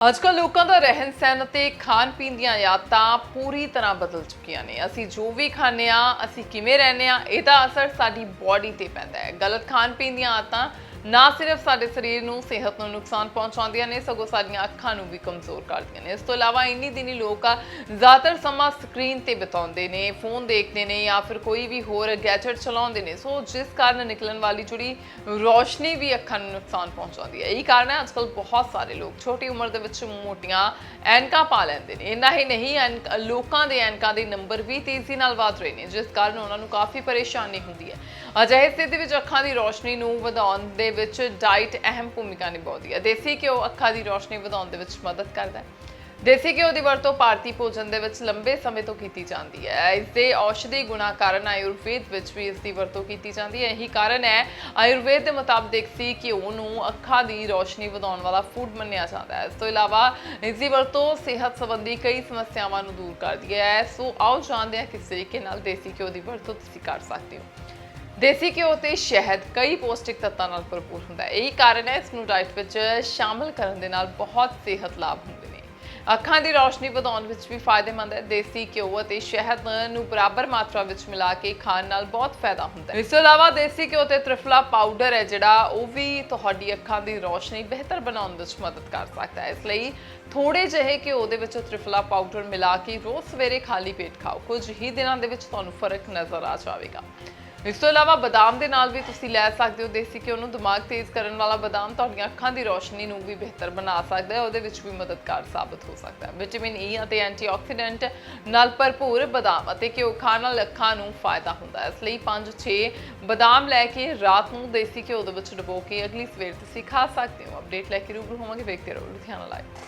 ਅੱਜਕੱਲ ਲੋਕਾਂ ਦਾ ਰਹਿਣ ਸਹਿਣ ਅਤੇ ਖਾਣ ਪੀਣ ਦੀਆਂ ਆਦਤਾਂ ਪੂਰੀ ਤਰ੍ਹਾਂ ਬਦਲ ਚੁੱਕੀਆਂ ਨੇ। ਅਸੀਂ ਜੋ ਵੀ ਖਾਂਦੇ ਆ ਅਸੀਂ ਕਿਵੇਂ ਰਹਿੰਦੇ ਆ ਇਹਦਾ ਅਸਰ ਸਾਡੀ ਬਾਡੀ ਤੇ ਪੈਂਦਾ ਹੈ। ਗਲਤ ਖਾਣ ਪੀਣ ਦੀਆਂ ਆਦਤਾਂ ਨਾ ਸਿਰਫ ਸਾਡੇ ਸਰੀਰ ਨੂੰ, ਸਿਹਤ ਨੂੰ ਨੁਕਸਾਨ ਪਹੁੰਚਾਉਂਦੀਆਂ ਨੇ, ਸਗੋਂ ਸਾਡੀਆਂ ਅੱਖਾਂ ਨੂੰ ਵੀ ਕਮਜ਼ੋਰ ਕਰਦੀਆਂ ਨੇ। ਇਸ ਤੋਂ ਇਲਾਵਾ ਇੰਨੀ ਦਿਨੀ ਲੋਕ ਜ਼ਿਆਦਾਤਰ ਸਮਾਂ ਸਕਰੀਨ ਤੇ ਬਿਤਾਉਂਦੇ ਨੇ, ਫੋਨ ਦੇਖਦੇ ਨੇ ਜਾਂ ਫਿਰ ਕੋਈ ਵੀ ਹੋਰ ਗੈਜਟ ਚਲਾਉਂਦੇ ਨੇ। ਸੋ ਜਿਸ ਕਾਰਨ ਨਿਕਲਣ ਵਾਲੀ ਜਿਹੜੀ ਰੋਸ਼ਨੀ ਵੀ ਅੱਖਾਂ ਨੂੰ ਨੁਕਸਾਨ ਪਹੁੰਚਾਉਂਦੀ ਹੈ। ਇਹੀ ਕਾਰਨ ਹੈ ਅੱਜਕੱਲ ਬਹੁਤ ਸਾਰੇ ਲੋਕ ਛੋਟੀ ਉਮਰ ਦੇ ਵਿੱਚ ਮੋਟੀਆਂ ਐਨਕਾਂ ਪਾ ਲੈਂਦੇ ਨੇ। ਇੰਨਾ ਹੀ ਨਹੀਂ, ਐਨਕ- ਲੋਕਾਂ ਦੇ ਐਨਕਾਂ ਦੇ ਨੰਬਰ ਵੀ ਤੇਜ਼ੀ ਨਾਲ ਵਧ ਰਹੇ ਨੇ, ਜਿਸ ਕਾਰਨ ਉਹਨਾਂ ਨੂੰ ਕਾਫੀ ਪਰੇਸ਼ਾਨੀ ਹੁੰਦੀ ਹੈ। ਅਜਿਹੇ ਸਥਿਤੀ ਵਿੱਚ ਅੱਖਾਂ ਦੀ ਰੋਸ਼ਨੀ ਨੂੰ ਵਧਾਉਣ ਦੇ ਦੇ ਵਿੱਚ ਡਾਈਟ ਅਹਿਮ ਭੂਮਿਕਾ ਨਿਭਾਉਂਦੀ ਹੈ। ਦੇਸੀ ਘਿਓ ਅੱਖਾਂ ਦੀ ਰੋਸ਼ਨੀ ਵਧਾਉਣ ਦੇ ਵਿੱਚ ਮਦਦ ਕਰਦਾ ਹੈ। ਦੇਸੀ ਘਿਓ ਦੀ ਵਰਤੋਂ ਭਾਰਤੀ ਭੋਜਨ ਦੇ ਵਿੱਚ ਲੰਬੇ ਸਮੇਂ ਤੋਂ ਕੀਤੀ ਜਾਂਦੀ ਹੈ। ਇਸ ਦੇ ਔਸ਼ਧੀ ਗੁਣਾ ਕਾਰਨ ਆਯੁਰਵੇਦ ਵਿੱਚ ਵੀ ਇਸ ਦੀ ਵਰਤੋਂ ਕੀਤੀ ਜਾਂਦੀ ਹੈ। ਇਹੀ ਕਾਰਨ ਹੈ, ਆਯੁਰਵੇਦ ਦੇ ਮੁਤਾਬਕ ਦੇਸੀ ਘਿਓ ਨੂੰ ਅੱਖਾਂ ਦੀ ਰੋਸ਼ਨੀ ਵਧਾਉਣ ਵਾਲਾ ਫੂਡ ਮੰਨਿਆ ਜਾਂਦਾ ਹੈ। ਇਸ ਤੋਂ ਇਲਾਵਾ ਇਸ ਦੀ ਵਰਤੋਂ ਸਿਹਤ ਸੰਬੰਧੀ ਕਈ ਸਮੱਸਿਆਵਾਂ ਨੂੰ ਦੂਰ ਕਰਦੀ ਹੈ। ਸੋ ਆਓ ਜਾਣਦੇ ਹਾਂ ਕਿਸ ਤਰੀਕੇ ਨਾਲ ਦੇਸੀ ਘਿਓ ਦੀ ਵਰਤੋਂ ਤੁਸੀਂ ਕਰ ਸਕਦੇ ਹੋ। ਦੇਸੀ ਘਿਓ ਤੇ ਸ਼ਹਿਦ, ਕਈ ਪੌਸ਼ਟਿਕ ਤੱਤਾਂ ਨਾਲ ਭਰਪੂਰ ਹੁੰਦਾ ਹੈ। ਇਹੀ ਕਾਰਨ ਹੈ, ਇਸ ਨੂੰ ਡਾਈਟ ਵਿੱਚ ਸ਼ਾਮਲ ਕਰਨ ਦੇ ਨਾਲ ਬਹੁਤ ਸਿਹਤ ਲਾਭ ਹੁੰਦੇ ਨੇ। ਅੱਖਾਂ ਦੀ ਰੌਸ਼ਨੀ ਵਧਾਉਣ ਵਿੱਚ ਵੀ ਫਾਇਦੇਮੰਦ ਹੈ। ਦੇਸੀ ਘਿਓ ਅਤੇ ਸ਼ਹਿਦ ਨੂੰ ਬਰਾਬਰ ਮਾਤਰਾ ਵਿੱਚ ਮਿਲਾ ਕੇ ਖਾਣ ਨਾਲ ਬਹੁਤ ਫਾਇਦਾ ਹੁੰਦਾ ਹੈ। ਇਸ ਤੋਂ ਇਲਾਵਾ ਦੇਸੀ ਘਿਓ ਤੇ ਤ੍ਰਿਫਲਾ ਪਾਊਡਰ ਹੈ, ਜਿਹੜਾ ਉਹ ਵੀ ਤੁਹਾਡੀ ਅੱਖਾਂ ਦੀ ਰੌਸ਼ਨੀ ਬਿਹਤਰ ਬਣਾਉਣ ਵਿੱਚ ਮਦਦ ਕਰ ਸਕਦਾ ਹੈ। ਇਸ ਲਈ ਥੋੜੇ ਜਿਹੇ ਘਿਓ ਦੇ ਵਿੱਚ ਤ੍ਰਿਫਲਾ ਪਾਊਡਰ ਮਿਲਾ ਕੇ ਰੋਜ਼ ਸਵੇਰੇ ਖਾਲੀ ਪੇਟ ਖਾਓ। ਕੁਝ ਹੀ ਦਿਨਾਂ ਦੇ ਵਿੱਚ ਤੁਹਾਨੂੰ ਫ਼ਰਕ ਨਜ਼ਰ ਆ ਜਾਵੇਗਾ। ਇਸ ਤੋਂ ਇਲਾਵਾ ਬਦਾਮ ਦੇ ਨਾਲ ਵੀ ਤੁਸੀਂ ਲੈ ਸਕਦੇ ਹੋ ਦੇਸੀ ਘਿਓ ਨੂੰ। ਦਿਮਾਗ ਤੇਜ਼ ਕਰਨ ਵਾਲਾ ਬਦਾਮ ਤੁਹਾਡੀਆਂ ਅੱਖਾਂ ਦੀ ਰੋਸ਼ਨੀ ਨੂੰ ਵੀ ਬਿਹਤਰ ਬਣਾ ਸਕਦਾ ਹੈ। ਉਹਦੇ ਵਿੱਚ ਵੀ ਮਦਦਗਾਰ ਸਾਬਤ ਹੋ ਸਕਦਾ ਹੈ। ਵਿਟਾਮਿਨ ਈ ਅਤੇ ਐਂਟੀਆਕਸੀਡੈਂਟ ਨਾਲ ਭਰਪੂਰ ਬਦਾਮ ਅਤੇ ਘਿਓ ਖਾਣ ਨਾਲ ਅੱਖਾਂ ਨੂੰ ਫਾਇਦਾ ਹੁੰਦਾ ਹੈ। ਇਸ ਲਈ 5-6 ਬਦਾਮ ਲੈ ਕੇ ਰਾਤ ਨੂੰ ਦੇਸੀ ਘਿਓ ਦੇ ਵਿੱਚ ਡੁਬੋ ਕੇ ਅਗਲੀ ਸਵੇਰ ਤੁਸੀਂ ਖਾ ਸਕਦੇ ਹੋ। ਅਪਡੇਟ ਲੈ ਕੇ ਰੂਬਰੂ ਹੋਵਾਂਗੇ। ਵੇਖਦੇ ਰਹੋ ਲੁਧਿਆਣਾ ਲਾਈਵ